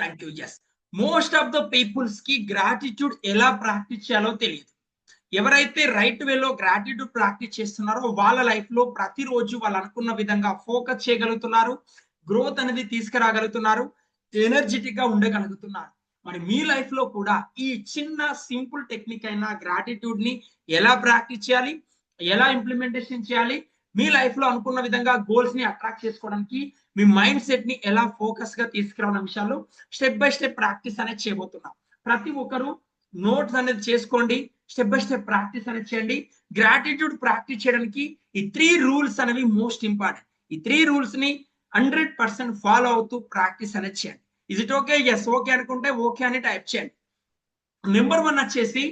Thank you yes most of the పీపుల్స్కి gratitude ఎలా practice చేయాలో తెలియదు. ఎవరైతే రైట్ వేలో గ్రాటిట్యూడ్ ప్రాక్టీస్ చేస్తున్నారో వాళ్ళ లైఫ్లో ప్రతిరోజు వాళ్ళు అనుకున్న విధంగా ఫోకస్ చేయగలుగుతున్నారు గ్రోత్ అనేది తీసుకురాగలుగుతున్నారు ఎనర్జెటిక్గా ఉండగలుగుతున్నారు. మరి మీ లైఫ్లో కూడా ఈ చిన్న సింపుల్ టెక్నిక్ అయిన గ్రాటిట్యూడ్ని ఎలా ప్రాక్టీస్ చేయాలి ఎలా ఇంప్లిమెంటేషన్ చేయాలి మీ లైఫ్లో అనుకున్న విధంగా గోల్స్ని అట్రాక్ట్ చేసుకోవడానికి మీ మైండ్ సెట్ని ఎలా ఫోకస్గా తీసుకురావడం విషయాలు స్టెప్ బై స్టెప్ ప్రాక్టీస్ అనేది చేయబోతున్నాం. ప్రతి ఒక్కరు నోట్స్ అనేది చేసుకోండి స్టెప్ బై స్టెప్ ప్రాక్టీస్ అనేది చేయండి. గ్రాటిట్యూడ్ ప్రాక్టీస్ చేయడానికి ఈ త్రీ రూల్స్ అనేవి మోస్ట్ ఇంపార్టెంట్ ఈ త్రీ రూల్స్ని హండ్రెడ్ పర్సెంట్ ఫాలో అవుతూ ప్రాక్టీస్ అనేది చేయండి. Is it okay yes okay అనుకుంటే ఓకే అని టైప్ చేయండి. నెంబర్ వన్ వచ్చేసి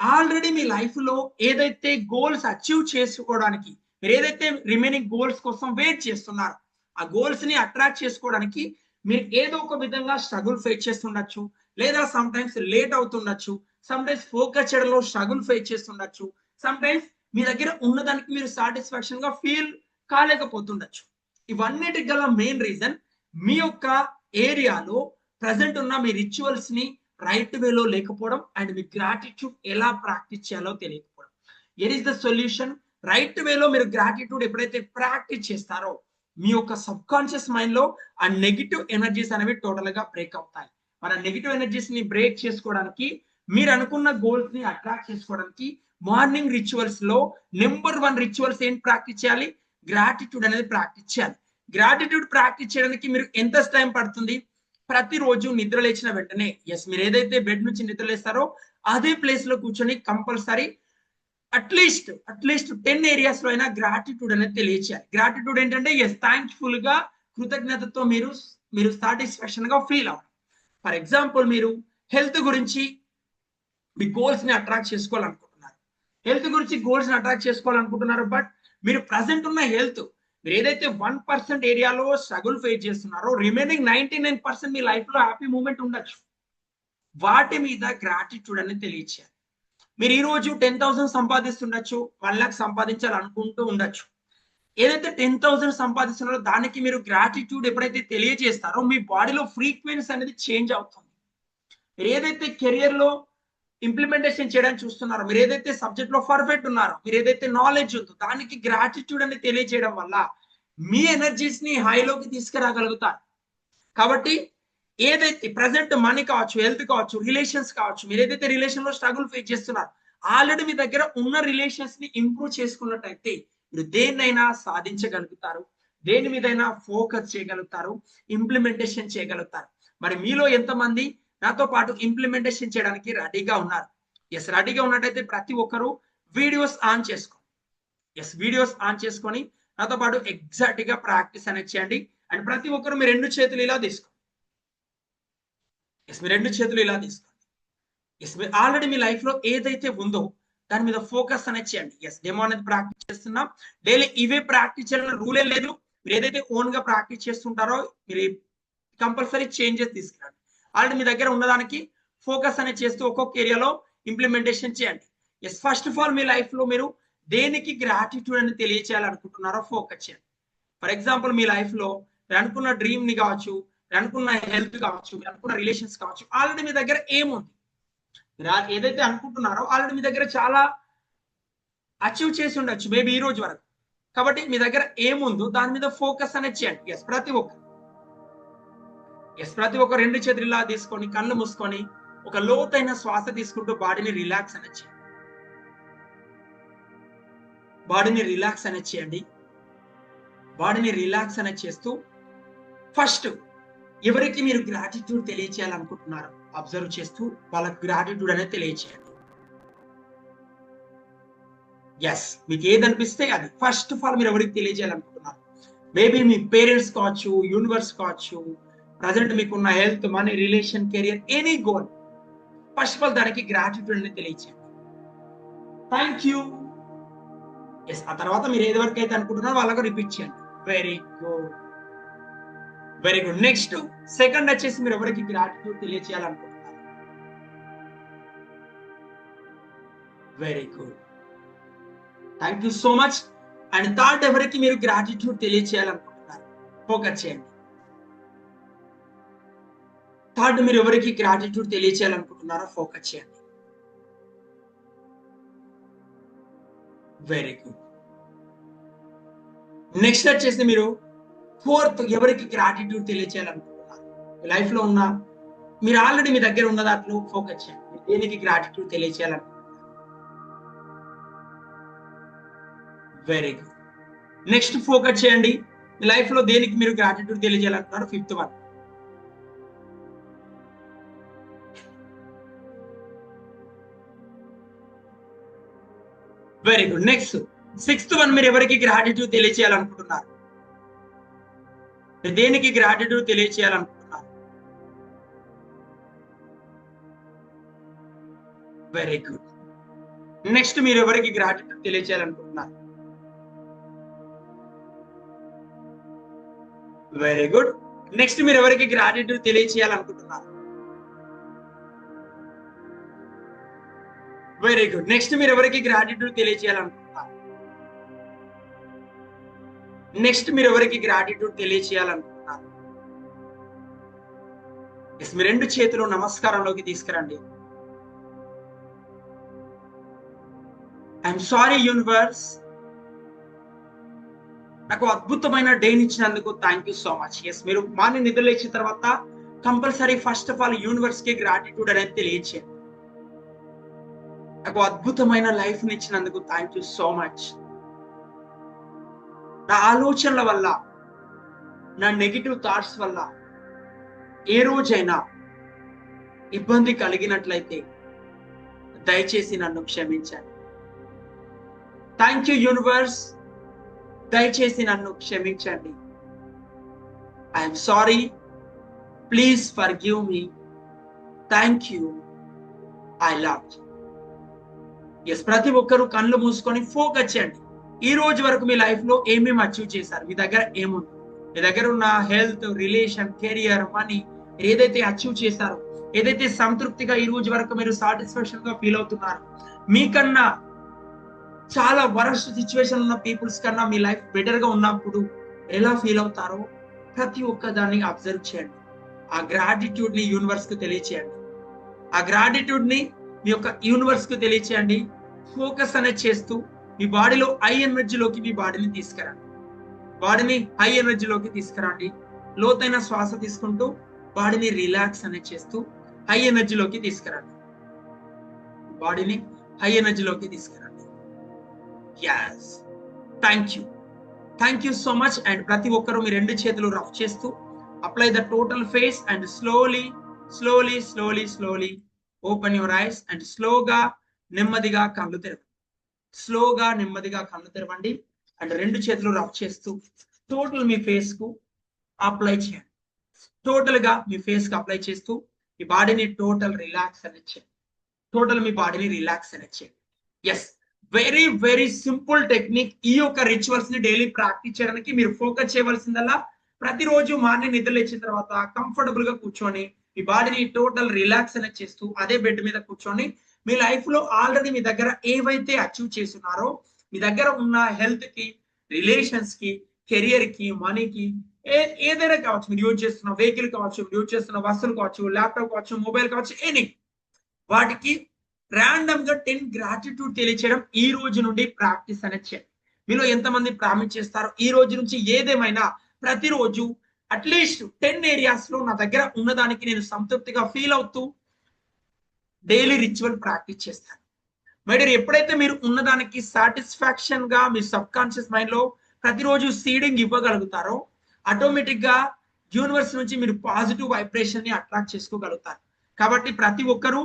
ఆల్రెడీ మీ లైఫ్లో ఏదైతే గోల్స్ అచీవ్ చేసుకోవడానికి మీరు ఏదైతే రిమైనింగ్ గోల్స్ కోసం వెయిట్ చేస్తున్నారో ఆ గోల్స్ని అట్రాక్ట్ చేసుకోవడానికి మీరు ఏదో ఒక విధంగా స్ట్రగుల్ ఫేస్ చేస్తుండొచ్చు. లేదా సమ్ టైమ్స్ లేట్ అవుతుండొచ్చు. సమ్ టైమ్స్ ఫోకస్ చేయడంలో స్ట్రగుల్ ఫేస్ చేస్తుండొచ్చు. సమ్ టైమ్స్ మీ దగ్గర ఉన్నదానికి మీరు సాటిస్ఫాక్షన్గా ఫీల్ కాలేకపోతుండొచ్చు. ఇవన్నిటికి గల మెయిన్ రీజన్ మీ యొక్క ఏరియాలో ప్రజెంట్ ఉన్న మీ రిచువల్స్ని రైట్ వేలో లేకపోవడం అండ్ మీ గ్రాటిట్యూడ్ ఎలా ప్రాక్టీస్ చేయాలో తెలియకపోవడం. Er is the solution right వేలో మీరు గ్రాటిట్యూడ్ ఎప్పుడైతే ప్రాక్టీస్ చేస్తారో మీ యొక్క సబ్ కాన్షియస్ మైండ్లో ఆ నెగిటివ్ ఎనర్జీస్ అనేవి టోటల్గా బ్రేక్ అవుతాయి. మన నెగిటివ్ ఎనర్జీస్ని బ్రేక్ చేసుకోవడానికి మీరు అనుకున్న గోల్స్ని అట్రాక్ట్ చేసుకోవడానికి మార్నింగ్ రిచువల్స్లో నెంబర్ వన్ రిచువల్స్ ఏం ప్రాక్టీస్ చేయాలి? గ్రాటిట్యూడ్ అనేది ప్రాక్టీస్ చేయాలి. గ్రాటిట్యూడ్ ప్రాక్టీస్ చేయడానికి మీరు ఎంత టైం పడుతుంది? ప్రతిరోజు నిద్ర లేచిన వెంటనే. ఎస్ మీరు ఏదైతే బెడ్ నుంచి నిద్ర లేస్తారో అదే ప్లేస్లో కూర్చొని కంపల్సరీ అట్లీస్ట్ అట్లీస్ట్ టెన్ ఏరియాస్లో అయినా గ్రాటిట్యూడ్ అనేది తెలియచేయాలి. గ్రాటిట్యూడ్ ఏంటంటే ఎస్ థ్యాంక్ఫుల్గా కృతజ్ఞతతో మీరు మీరు సాటిస్ఫాక్షన్గా ఫీల్ అవ్వాలి. ఫర్ ఎగ్జాంపుల్ మీరు హెల్త్ గురించి మీ గోల్స్ని అట్రాక్ట్ చేసుకోవాలనుకుంటున్నారు. హెల్త్ గురించి గోల్స్ని అట్రాక్ట్ చేసుకోవాలనుకుంటున్నారు బట్ మీరు ప్రజెంట్ ఉన్న హెల్త్ మీరు ఏదైతే వన్ పర్సెంట్ ఏరియాలో స్ట్రగుల్ ఫేస్ చేస్తున్నారో రిమైనింగ్ నైన్టీ నైన్ పర్సెంట్ మీ లైఫ్లో హ్యాపీ మూమెంట్ ఉండొచ్చు. వాటి మీద గ్రాటిట్యూడ్ అనేది తెలియచేయాలి. మీరు ఈ రోజు టెన్ థౌసండ్ సంపాదిస్తుండొచ్చు వన్ ల్యాక్ సంపాదించాలనుకుంటూ ఉండొచ్చు. ఏదైతే టెన్ థౌసండ్ సంపాదిస్తున్నారో దానికి మీరు గ్రాటిట్యూడ్ ఎప్పుడైతే తెలియజేస్తారో మీ బాడీలో ఫ్రీక్వెన్సీ అనేది చేంజ్ అవుతుంది. మీరు ఏదైతే కెరియర్లో ఇంప్లిమెంటేషన్ చేయడానికి చూస్తున్నారో మీరు ఏదైతే సబ్జెక్ట్లో పర్ఫెక్ట్ ఉన్నారో మీరు ఏదైతే నాలెడ్జ్ ఉందో దానికి గ్రాటిట్యూడ్ అనేది తెలియజేయడం వల్ల మీ ఎనర్జీస్ని హైలోకి తీసుకురాగలుగుతారు. కాబట్టి ఏదైతే ప్రజెంట్ మనీ కావచ్చు హెల్త్ కావచ్చు రిలేషన్స్ కావచ్చు మీరు ఏదైతే రిలేషన్లో స్ట్రగుల్ ఫేస్ చేస్తున్నారు ఆల్రెడీ మీ దగ్గర ఉన్న రిలేషన్స్ని ఇంప్రూవ్ చేసుకున్నట్టయితే మీరు దేన్నైనా సాధించగలుగుతారు దేని మీదైనా ఫోకస్ చేయగలుగుతారు ఇంప్లిమెంటేషన్ చేయగలుగుతారు. మరి మీలో ఎంతమంది నాతో పాటు ఇంప్లిమెంటేషన్ చేయడానికి రెడీగా ఉన్నారు? ఎస్ రెడీగా ఉన్నట్టయితే ప్రతి ఒక్కరు వీడియోస్ ఆన్ చేసుకోండి ఎస్ వీడియోస్ ఆన్ చేసుకొని నాతో పాటు ఎగ్జాక్ట్గా ప్రాక్టీస్ అనేది చేయండి. అండ్ ప్రతి ఒక్కరు మీ రెండు చేతులు ఇలా తీసుకోండి ఎస్ మీ రెండు చేతులు ఇలా తీసుకోండి. ఎస్ మీరు ఆల్రెడీ మీ లైఫ్లో ఏదైతే ఉందో దాని మీద ఫోకస్ అనేది చేయండి. ఎస్ డెమో అనేది ప్రాక్టీస్ చేస్తున్నాం. డైలీ ఇవే ప్రాక్టీస్ చేయడం రూలే లేదు. మీరు ఏదైతే ఓన్గా ప్రాక్టీస్ చేస్తుంటారో మీరు కంపల్సరీ చేంజెస్ తీసుకురండి. ఆల్రెడీ మీ దగ్గర ఉన్నదానికి ఫోకస్ అనేది చేస్తూ ఒక్కొక్క ఏరియాలో ఇంప్లిమెంటేషన్ చేయండి. ఎస్ ఫస్ట్ ఆఫ్ ఆల్ మీ లైఫ్లో మీరు దేనికి గ్రాటిట్యూడ్ అని తెలియచేయాలనుకుంటున్నారో ఫోకస్ చేయండి. ఫర్ ఎగ్జాంపుల్ మీ లైఫ్లో మీరు అనుకున్న డ్రీమ్ని కావచ్చు అనుకున్న హెల్త్ కావచ్చు అనుకున్న రిలేషన్స్ కావచ్చు ఆల్రెడీ మీ దగ్గర ఏముంది మీరు ఏదైతే అనుకుంటున్నారో ఆల్రెడీ మీ దగ్గర చాలా అచీవ్ చేసి ఉండొచ్చు మేబీ ఈ రోజు వరకు. కాబట్టి మీ దగ్గర ఏముందో దాని మీద ఫోకస్ అనేది చేయండి. ఎస్ ప్రతి ఒక్కరు. ఎస్ ప్రతి ఒక్క రెండు చేతులు తీసుకొని కళ్ళు మూసుకొని ఒక లోతైన శ్వాస తీసుకుంటూ బాడీని రిలాక్స్ అనేది చేయండి. బాడీని రిలాక్స్ అనేది చేయండి. బాడీని రిలాక్స్ అనేది చేస్తూ ఫస్ట్ ఎవరికి మీరు గ్రాటిట్యూడ్ తెలియచేయాలనుకుంటున్నారు అబ్జర్వ్ చేస్తూ వాళ్ళకి గ్రాటిట్యూడ్ అనేది తెలియచేయండి ఎస్ మీకు ఏది అనిపిస్తే అది. ఫస్ట్ ఆఫ్ ఆల్ మీరు ఎవరికి తెలియజేయాలనుకుంటున్నారు మేబీ మీ పేరెంట్స్ కావచ్చు యూనివర్స్ కావచ్చు ప్రజెంట్ మీకున్న health money relation career any goal first of all దానికి గ్రాటిట్యూడ్ అనేది తెలియచేయండి థ్యాంక్ యూ ఎస్ ఆ తర్వాత మీరు ఏది వరకు అయితే అనుకుంటున్నారో వాళ్ళకు రిపీట్ చేయండి. Very good very good next second వచ్చేసి మీరు ఎవరికి gratitude తెలియచేయాలనుకుంటున్నారు? Very good thank you so much and third ఎవరికి మీరు గ్రాటిట్యూడ్ తెలియచేయాలనుకుంటున్నారు? ఫోకస్ చేయండి. థర్డ్ మీరు ఎవరికి గ్రాటిట్యూడ్ తెలియచేయాలనుకుంటున్నారో ఫోకస్ చేయండి. వెరీ గుడ్ నెక్స్ట్ వచ్చేసి మీరు ఫోర్త్ ఎవరికి గ్రాటిట్యూడ్ తెలియచేయాలనుకుంటున్నారు? లైఫ్లో ఉన్న మీరు ఆల్రెడీ మీ దగ్గర ఉన్న దాంట్లో ఫోకస్ చేయండి. దేనికి గ్రాటిట్యూడ్ తెలియచేయాలనుకుంటున్నారు? వెరీ గుడ్ నెక్స్ట్ ఫోకస్ చేయండి. మీ లైఫ్లో దేనికి మీరు gratitude తెలియజేయాలనుకుంటున్నారు fifth one very good next sixth one మీరు ఎవరికి గ్రాటిట్యూడ్ తెలియచేయాలనుకుంటున్నారు? దేనికి గ్రాటిట్యూడ్ తెలియచేయాలనుకుంటున్నారు? వెరీ గుడ్ నెక్స్ట్ మీరు ఎవరికి గ్రాటిట్యూడ్ తెలియచేయాలనుకుంటున్నారు? వెరీ గుడ్ నెక్స్ట్ మీరు ఎవరికి గ్రాటిట్యూడ్ తెలియచేయాలనుకుంటున్నారు? వెరీ గుడ్ నెక్స్ట్ మీరు ఎవరికి గ్రాటిట్యూడ్ తెలియచేయాలనుకుంటున్నారు? నెక్స్ట్ మీరు ఎవరికి గ్రాటిట్యూడ్ తెలియచేయాలనుకుంటున్నారు? మీ రెండు చేతులు నమస్కారంలోకి తీసుకురండి. ఐఎమ్ సారీ యూనివర్స్ నాకు అద్భుతమైన డేని ఇచ్చినందుకు thank you so much yes మీరు మార్నింగ్ నిద్ర లేచిన తర్వాత కంపల్సరీ ఫస్ట్ ఆఫ్ ఆల్ యూనివర్స్కి గ్రాటిట్యూడ్ అనేది తెలియచేయండి. నాకు అద్భుతమైన లైఫ్ ఇచ్చినందుకు థ్యాంక్ యూ సో మచ్ నా ఆలోచనల వల్ల నా నెగిటివ్ థాట్స్ వల్ల ఏ రోజైనా ఇబ్బంది కలిగినట్లయితే దయచేసి నన్ను క్షమించండి. థ్యాంక్ యూ యూనివర్స్ దయచేసి నన్ను క్షమించండి. I'm sorry please forgive me thank you I love yes ప్రతి ఒక్కరూ కళ్ళు మూసుకొని ఫోకస్ చేయండి. ఈ రోజు వరకు మీ లైఫ్లో ఏమేమి అచీవ్ చేశారు? మీ దగ్గర ఏముంది? మీ దగ్గర ఉన్న హెల్త్ రిలేషన్ కెరియర్ మనీ ఏదైతే అచీవ్ చేశారో ఏదైతే సంతృప్తిగా ఈ రోజు వరకు మీరు సాటిస్ఫాక్షన్గా ఫీల్ అవుతున్నారు మీకన్నా చాలా వరస్ట్ సిచ్యువేషన్ ఉన్న పీపుల్స్ కన్నా మీ లైఫ్ బెటర్గా ఉన్నప్పుడు ఎలా ఫీల్ అవుతారో ప్రతి ఒక్క దాన్ని అబ్జర్వ్ చేయండి. ఆ గ్రాటిట్యూడ్ని యూనివర్స్కు తెలియచేయండి. ఆ గ్రాటిట్యూడ్ని మీ యొక్క యూనివర్స్కు తెలియచేయండి. ఫోకస్ అనేది చేస్తూ మీ బాడీలో హై ఎనర్జీలోకి మీ బాడీని తీసుకురండి బాడీని హై ఎనర్జీలోకి తీసుకురండి లోతైన శ్వాస తీసుకుంటూ బాడీని రిలాక్స్ అనేది చేస్తూ హై ఎనర్జీలోకి తీసుకురండి బాడీని హై ఎనర్జీలోకి తీసుకురండి as thank you thank you so much and ప్రతి ఒక్కరూ మీ రెండు చేతులు రఫ్ చేస్తూ apply the total face and slowly slowly slowly slowly open your eyes and స్లోగా నెమ్మదిగా కళ్ళు తెరవండి స్లోగా నెమ్మదిగా కళ్ళు తెరవండి. అండ్ రెండు చేతులు రఫ్ చేస్తూ టోటల్ మీ ఫేస్కు అప్లై చేయండి. టోటల్గా మీ ఫేస్కి అప్లై చేస్తూ మీ బాడీని టోటల్ రిలాక్స్ అనేది చేయండి. టోటల్ మీ బాడీని రిలాక్స్ అనేది చేయండి. Yes very very simple technique ఈ యొక్క రిచువల్స్ని డైలీ ప్రాక్టీస్ చేయడానికి మీరు ఫోకస్ చేయవలసిందల్లా ప్రతిరోజు మార్నింగ్ నిద్ర లేచిన తర్వాత కంఫర్టబుల్గా కూర్చొని మీ బాడీని టోటల్ రిలాక్స్ అనేది చేస్తూ అదే బెడ్ మీద కూర్చొని మీ లైఫ్లో ఆల్రెడీ మీ దగ్గర ఏవైతే అచీవ్ చేస్తున్నారో మీ దగ్గర ఉన్న హెల్త్కి రిలేషన్స్కి కెరియర్కి మనీకి ఏ ఏదైనా కావచ్చు మీరు యూజ్ చేస్తున్న వెహికల్ కావచ్చు మీరు యూజ్ చేస్తున్న వస్తువులు కావచ్చు ల్యాప్టాప్ కావచ్చు మొబైల్ కావచ్చు ఎనీ వాటికి ర్యాండమ్గా టెన్ గ్రాటిట్యూడ్ తెలియచేయడం ఈ రోజు నుండి ప్రాక్టీస్ అనేది చేయండి మీలో ఎంతమంది ప్రామిస్ చేస్తారో ఈ రోజు నుంచి ఏదేమైనా ప్రతిరోజు అట్లీస్ట్ టెన్ ఏరియాస్లో నా దగ్గర ఉన్నదానికి నేను సంతృప్తిగా ఫీల్ అవుతూ డైలీ రిచువల్ ప్రాక్టీస్ చేస్తారు. మరి ఎప్పుడైతే మీరు ఉన్నదానికి సాటిస్ఫాక్షన్గా మీ సబ్ కాన్షియస్ మైండ్లో ప్రతిరోజు సీడింగ్ ఇవ్వగలుగుతారో ఆటోమేటిక్గా యూనివర్స్ నుంచి మీరు పాజిటివ్ వైబ్రేషన్ని అట్రాక్ట్ చేసుకోగలుగుతారు. కాబట్టి ప్రతి ఒక్కరూ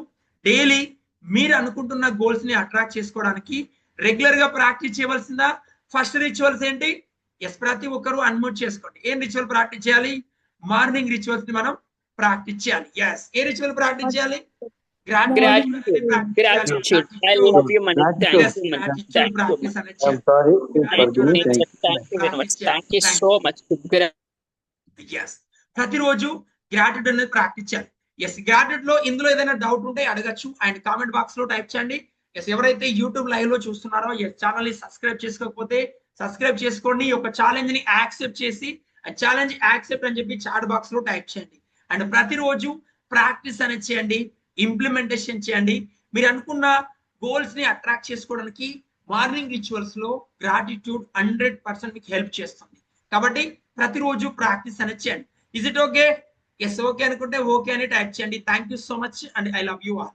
డైలీ మీరు అనుకుంటున్న గోల్స్ని అట్రాక్ట్ చేసుకోవడానికి రెగ్యులర్గా ప్రాక్టీస్ చేయవలసిందా? ఫస్ట్ రిచువల్స్ ఏంటి? ఎస్ ప్రతి ఒక్కరూ అన్మ్యూట్ చేసుకోండి. ఏం రిచువల్ ప్రాక్టీస్ చేయాలి? మార్నింగ్ రిచువల్స్ని మనం ప్రాక్టీస్ చేయాలి. ఎస్ ఏ రిచువల్ ప్రాక్టీస్ చేయాలి? ప్రతిరోజు గ్రాటిట్యూడ్ అనేది ప్రాక్టీస్ చేయాలి. ఎస్ గ్రాటిట్యూడ్లో ఇందులో ఏదైనా డౌట్ ఉంటే అడగచ్చు. అండ్ కామెంట్ బాక్స్లో టైప్ చేయండి. ఎస్ ఎవరైతే యూట్యూబ్ లైవ్లో చూస్తున్నారో ఎస్ ఛానల్ని సబ్స్క్రైబ్ చేసుకోకపోతే సబ్స్క్రైబ్ చేసుకోండి. ఈ యొక్క ఛాలెంజ్ని యాక్సెప్ట్ చేసి ఛాలెంజ్ యాక్సెప్ట్ అని చెప్పి చాట్ బాక్స్లో టైప్ చేయండి. అండ్ ప్రతిరోజు ప్రాక్టీస్ అనేది చేయండి. ఇంప్లిమెంటేషన్ చేయండి. మీరు అనుకున్న గోల్స్ని అట్రాక్ట్ చేసుకోవడానికి మార్నింగ్ రిచువల్స్లో గ్రాటిట్యూడ్ హండ్రెడ్ పర్సెంట్ మీకు హెల్ప్ చేస్తుంది. కాబట్టి ప్రతిరోజు ప్రాక్టీస్ అనేది చేయండి. Is it okay yes okay అనుకుంటే ఓకే అని టైప్ చేయండి. Thank you so much and I love you all